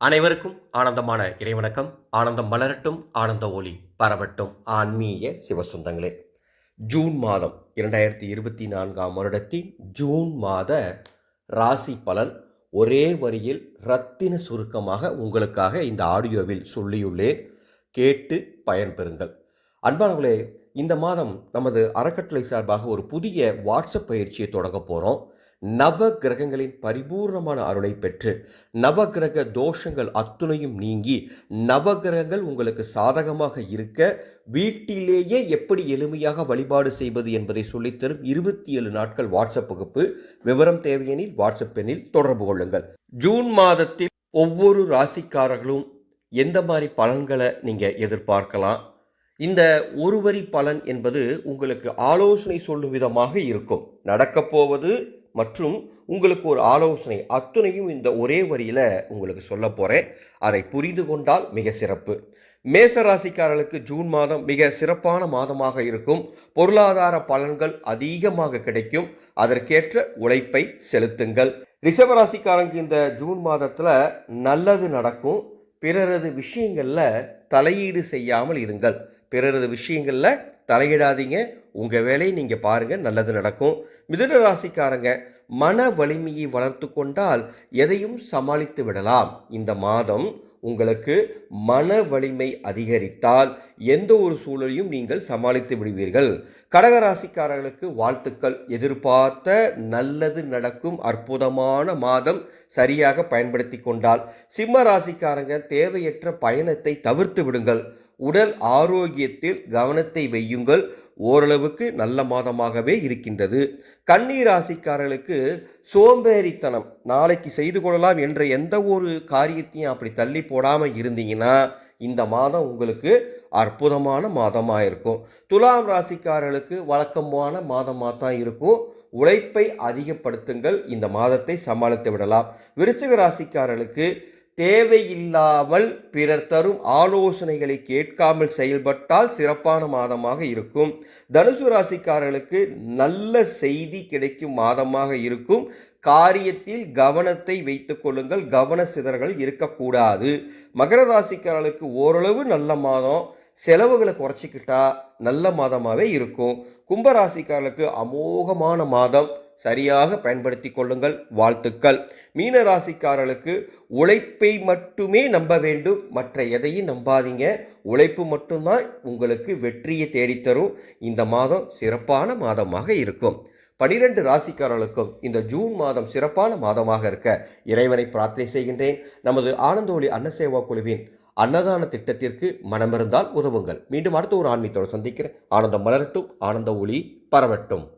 அனைவருக்கும் ஆனந்தமான இறைவணக்கம். ஆனந்தம் மலரட்டும் ஆனந்த ஒளி பரவட்டும். ஆன்மீக சிவசுந்தங்களே ஜூன் மாதம் இரண்டாயிரத்தி இருபத்தி நான்காம் வருடத்தின் ஜூன் மாத ராசி பலன் ஒரே வரியில் ரத்தின சுருக்கமாக உங்களுக்காக இந்த ஆடியோவில் சொல்லியுள்ளேன். கேட்டு பயன்பெறுங்கள் அன்பானவர்களே இந்த மாதம் நமது அறக்கட்டளை சார்பாக ஒரு புதிய வாட்ஸ்அப் பயிற்சியை தொடங்க போகிறோம் நவ கிரகங்களின் பரிபூர்ணமான அருளை பெற்று நவகிரக தோஷங்கள் அத்துணையும் நீங்கி நவகிரகங்கள் உங்களுக்கு சாதகமாக இருக்க வீட்டிலேயே எப்படி எளிமையாக வழிபாடு செய்வது என்பதை சொல்லித்தரும் இருபத்தி ஏழு நாட்கள் வாட்ஸ்அப் வகுப்பு. விவரம் தேவையெனில் வாட்ஸ்அப் எண்ணில் தொடர்பு கொள்ளுங்கள். ஜூன் மாதத்தில் ஒவ்வொரு ராசிக்காரர்களும் எந்த மாதிரி பலன்களை நீங்கள் எதிர்பார்க்கலாம்? இந்த ஒரு வரி பலன் என்பது உங்களுக்கு ஆலோசனை சொல்லும் விதமாக இருக்கும். நடக்கப் போவது மற்றும் உங்களுக்கு ஒரு ஆலோசனை அத்துணையும் இந்த ஒரே வரியில் உங்களுக்கு சொல்ல போகிறேன் அதை புரிந்து கொண்டால் மிக சிறப்பு. மேச ராசிக்காரர்களுக்கு ஜூன் மாதம் மிக சிறப்பான மாதமாக இருக்கும். பொருளாதார பலன்கள் அதிகமாக கிடைக்கும். அதற்கேற்ற உழைப்பை செலுத்துங்கள். ரிஷபராசிக்காரங்க இந்த ஜூன் மாதத்தில் நல்லது நடக்கும். பிறரது விஷயங்களில் தலையீடு செய்யாமல் இருங்கள். பிறரது விஷயங்களில் தலையிடாதீங்க. உங்கள் வேலையை நீங்கள் பாருங்கள் நல்லது நடக்கும். மிதுன ராசிக்காரங்க மன வலிமையை வளர்த்து கொண்டால் எதையும் சமாளித்து விடலாம். இந்த மாதம் உங்களுக்கு மன வலிமை அதிகரித்தால் எந்த ஒரு சூழலையும் நீங்கள் சமாளித்து விடுவீர்கள். கடகராசிக்காரர்களுக்கு வாழ்த்துக்கள். எதிர்பார்த்த நல்லது நடக்கும் அற்புதமான மாதம் சரியாக பயன்படுத்தி கொண்டால். சிம்ம ராசிக்காரங்க தேவையற்ற பயணத்தை தவிர்த்து விடுங்கள். உடல் ஆரோக்கியத்தில் கவனத்தை வையுங்கள். ஓரளவுக்கு நல்ல மாதமாகவே இருக்கின்றது. கண்ணீர் ராசிக்காரர்களுக்கு சோம்பேறித்தனம் நாளைக்கு செய்து கொள்ளலாம் என்ற எந்த ஒரு காரியத்தையும் அப்படி தள்ளி போடாமல் இருந்தீங்கன்னா இந்த மாதம் உங்களுக்கு அற்புதமான மாதமாக இருக்கும். துலாம் ராசிக்காரர்களுக்கு வழக்கமான மாதமாக தான் இருக்கும். உழைப்பை அதிகப்படுத்துங்கள். இந்த மாதத்தை சமாளித்து விடலாம். விருச்சிக ராசிக்காரர்களுக்கு தேவையில்லாமல் பிறர் தரும் ஆலோசனைகளை கேட்காமல் செயல்பட்டால் சிறப்பான மாதமாக இருக்கும். தனுசு ராசிக்காரர்களுக்கு நல்ல செய்தி கிடைக்கும் மாதமாக இருக்கும். காரியத்தில் கவனத்தை வைத்துக் கொள்ளுங்கள். கவன சிதறல்கள் இருக்கக்கூடாது. மகர ராசிக்காரர்களுக்கு ஓரளவு நல்ல மாதம். செலவுகளை குறைச்சிக்கிட்டா நல்ல மாதமாகவே இருக்கும். கும்பராசிக்காரர்களுக்கு அமோகமான மாதம். சரியாக பயன்படுத்தி கொள்ளுங்கள். வாழ்த்துக்கள். மீன ராசிக்காரர்களுக்கு உழைப்பை மட்டுமே நம்ப வேண்டும். மற்ற எதையும் நம்பாதீங்க. உழைப்பு மட்டும்தான் உங்களுக்கு வெற்றியை தேடித்தரும். இந்த மாதம் சிறப்பான மாதமாக இருக்கும். பனிரெண்டு ராசிக்காரர்களுக்கும் இந்த ஜூன் மாதம் சிறப்பான மாதமாக இருக்க இறைவனை பிரார்த்தனை செய்கின்றேன். நமது ஆனந்தோழி அன்னசேவா குழுவின் அன்னதான திட்டத்திற்கு மனமிருந்தால் உதவுங்கள். மீண்டும் அடுத்த ஒரு ஆன்மீகத்தோடு சந்திக்கிறேன். ஆனந்தம் மலரட்டும். ஆனந்த ஒளி பரவட்டும்.